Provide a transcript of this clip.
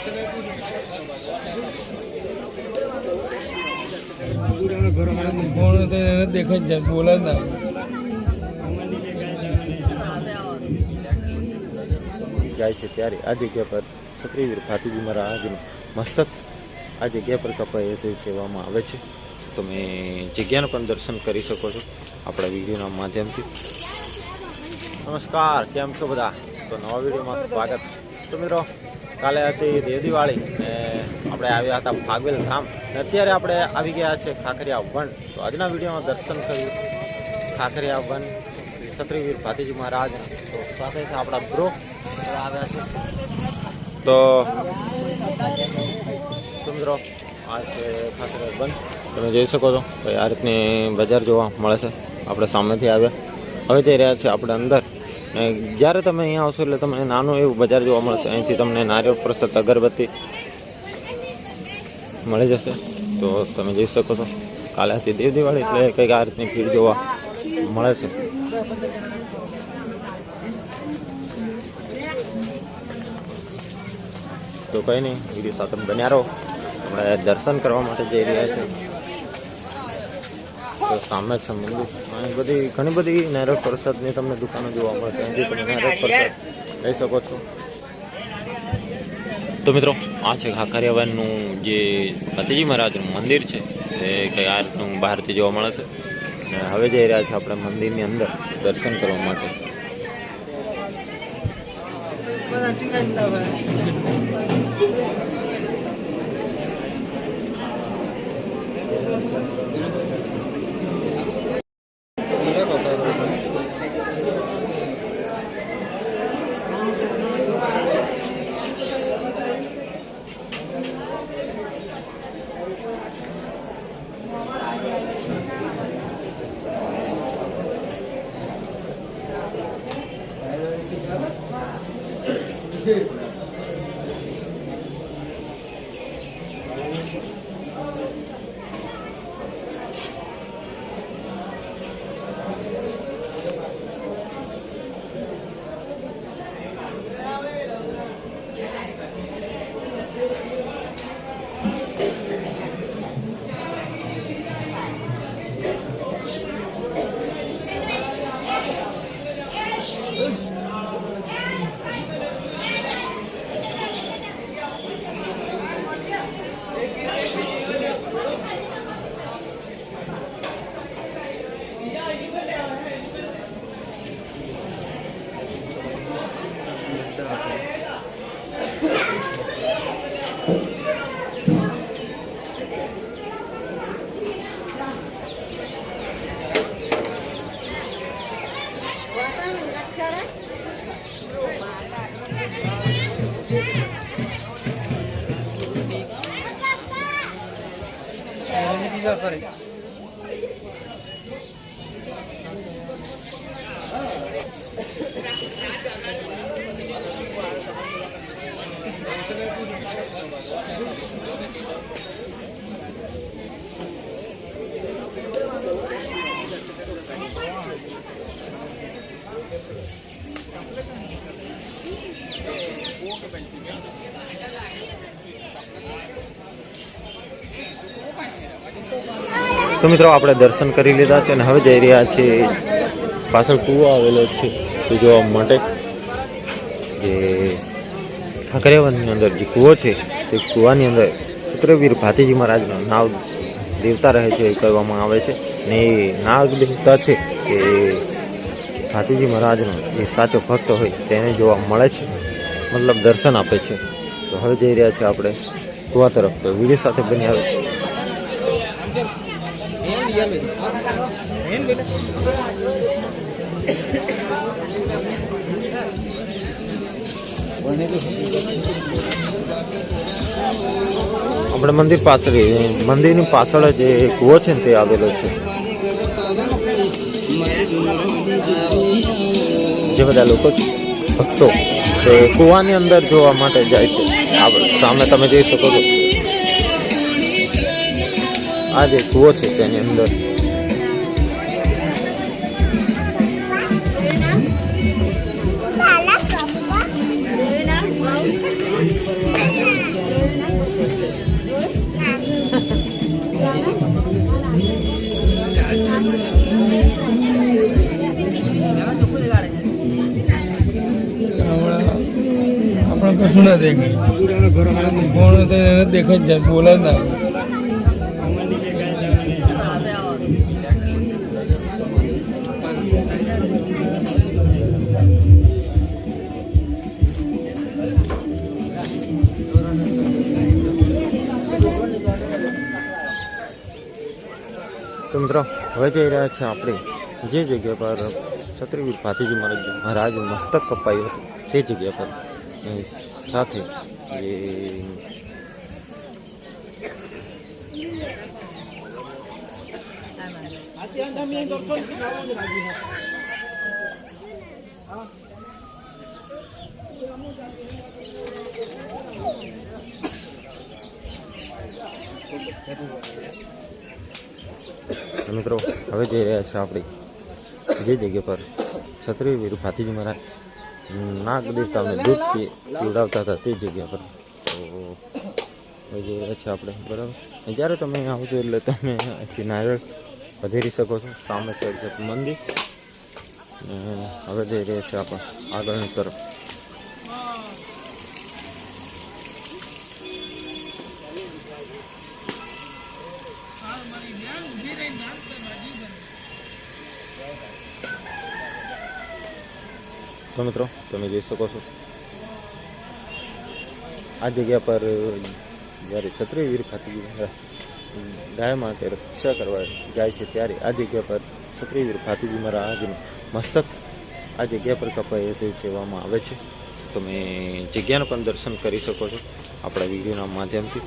જાય છે ત્યારે. આ જગ્યા પર છત્રીવીર ભાતીજી મહારાજનું મસ્તક આ જગ્યા પર કપાય તે કહેવામાં આવે છે. તમે જગ્યાનું પણ દર્શન કરી શકો છો આપણા વિડીયોના માધ્યમથી. નમસ્કાર, કેમ છો બધા? તો નવા વિડીયોમાં સ્વાગત. તો મિત્રો કાલે હતી દેવ દિવાળી ને આપણે આવ્યા હતા ભાગવેલ ધામ ને અત્યારે આપણે આવી ગયા છે ખાખરિયા વન. તો આજના વિડીયોમાં દર્શન કર્યું. ખાખરિયા વન. ક્ષત્રિયવીર ભાતીજી મહારાજ. તો સાથે આપણા બ્રો આવ્યા છે. તો તો આ છે ખાખરિયા વન. તમે જોઈ શકો છો ભાઈ આ રીતની બજાર જોવા મળે છે. આપણે સામેથી આવ્યા. હવે જઈ રહ્યા છે આપણે અંદર. ને જ્યારે તમે અહીંયા આવશો એટલે તમને નાનું એવું બજાર જોવા મળશે. અહીંથી તમને નારિયેળ પ્રસાદ, અગરબત્તી મળી જશે. તો તમે જઈ શકો છો, કાલે હતી દેવ દિવાળી એટલે કંઈક આ રીતની ભીડ જોવા મળે છે. તો કંઈ નહીં, વીડિયો સાથે બન્યા રહો. આપણે દર્શન કરવા માટે જઈ રહ્યા છે તો સામે છે મંદિર. અહીં બધી, ઘણી બધી નારિયેળ પ્રસાદની તમને દુકાનો જોવા મળશે અહીંથી તમે નારિયેળ પ્રસાદ લઈ શકો છો. તો મિત્રો, આ છે ખાખરિયાવાનનું જે ભતીજી મહારાજનું મંદિર છે. એ કંઈ આ બહારથી જોવા મળે છે. અને હવે જઈ રહ્યા છે આપણે મંદિરની અંદર દર્શન કરવા માટે. Oops. કરે તો મિત્રો આપણે દર્શન કરી લીધા છે અને હવે જઈ રહ્યા છીએ પાછળ કૂવો આવેલો છે, તે જોવા માટે જે ઠાકરેવનની અંદર જે કૂવો છે, તે કૂવાની અંદર ચક્રવીર ભાતીજી મહારાજનું નાવ દેવતા રહે છે એ કહેવામાં આવે છે. ને એ નાગ દેવતા છે એ ભાતીજી મહારાજનો જે સાચો ભક્ત હોય તેને જોવા મળે છે, મતલબ દર્શન આપે છે. તો હવે જઈ રહ્યા છે આપણે કુવા તરફ. તો વીડિયો સાથે બની આવે આપણે મંદિર પાછળ મંદિરની પાછળ જ એ કૂવો છે ને તે આવેલો છે. જે બધા લોકો છે, ભક્તો, તે કૂવાની અંદર જોવા માટે જાય છે. સામે તમે જોઈ શકો છો. આ જે કૂવો છે તેની અંદર. આપણે કશું ના દેખાય કોણ દેખાય જાય બોલા ના. તો મિત્રો, હવે જઈ રહ્યા છે આપણે જે જગ્યા પર છત્રીવીર ભાતીજી મહારાજ મસ્તક કપાયું હતું, તે જગ્યા પર. સાથે જે તો મિત્રો, હવે જઈ રહ્યા છે આપણે જે જગ્યા પર છત્રીવીર ભાતીજી મહારાજ નાગ દેવતાને દૂધ પીવડાવતા હતા તે જગ્યા પર. તો જઈ રહ્યા છે આપણે, બરાબર? જ્યારે તમે આવશો એટલે તમે અહીંથી નારિયેળ વધેરી શકો છો, સામે સાઈડ મંદિર. હવે જઈ રહ્યા છે આપણે આગળની તરફ. તો મિત્રો, તમે જોઈ શકો છો. આ જગ્યા પર જ્યારે છત્રી વીર ખાતી ગાય માટે રક્ષા કરવા જાય છે, ત્યારે આ જગ્યા પર છત્રી વીર ફાતીજી મહારાજનું મસ્તક આ જગ્યા પર કપાય તે કહેવામાં આવે છે. તમે જગ્યાનું પણ દર્શન કરી શકો છો આપણા વિડીયોના માધ્યમથી.